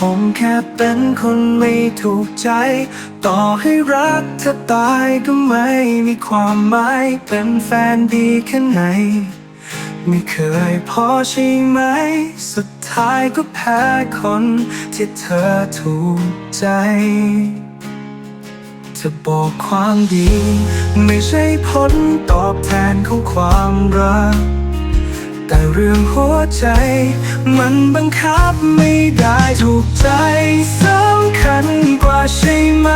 ผมแค่เป็นคนไม่ถูกใจ ต่อให้รักเธอตายก็ไม่มีความหมาย เป็นแฟนดีแค่ไหน ไม่เคยพอใช่ไหม สุดท้ายก็แพ้คนที่เธอถูกใจจะบอกความดี ไม่ใช่ผลตอบแทนของความรัก ใจ มันบังคับไม่ได้ถูกใจสำคัญกว่าใช่ไหม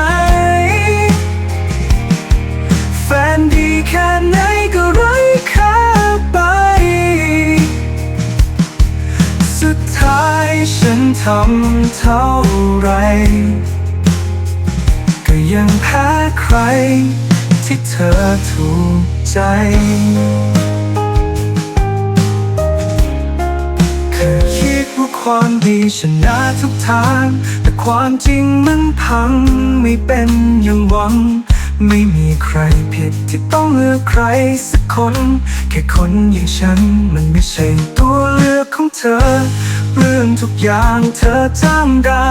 แฟนดีแค่ไหนก็ไร้ค่าไป สุดท้ายฉันทำเท่าไหรก็ยังแพ้ใครที่เธอถูกใจ ความดีชนะทุกทาง แต่ความจริงมันพังไม่เป็นอย่างหวัง ไม่มีใครผิดที่ต้องเลือกใครสักคน แค่คนอย่างฉันมันไม่ใช่ตัวเลือกของเธอ เรื่องทุกอย่างเธอจำได้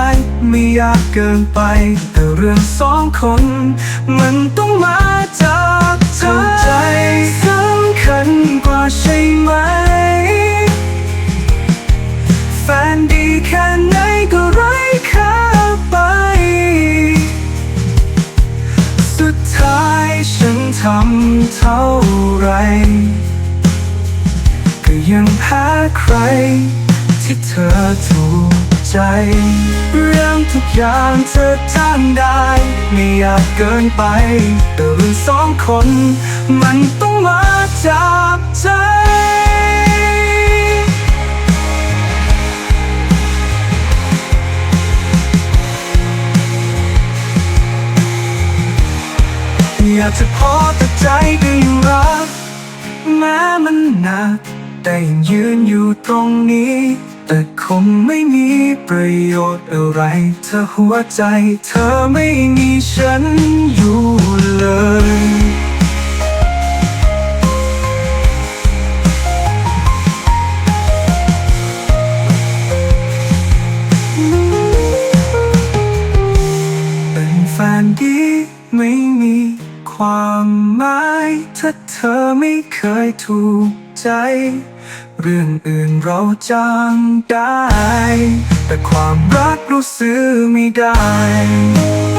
ไม่ยากเกินไป แต่เรื่องสองคน มันต้องมาจากเธอายฉันทำเท่าไร ก็ยังแพ้ใคร ที่เธอถูกใจ เรื่องทุกอย่างเธอจำได้ ไม่อยากเกินไปแต่เรื่องสองคนมันต้อง อยากจะพอแต่ใจก็ยังรักแม้มันหนักแต่ยังยืนอยู่ตรงนี้ แต่คงไม่มีประโยชน์อะไร เธอหัวใจ เธอไม่มีฉันอยู่เลยเป็นแฟนดี ความหมายถ้าเธอไม่เคยถูกใจ เรื่องอื่นเราจำได้ แต่ความรักรู้สึกไม่ได้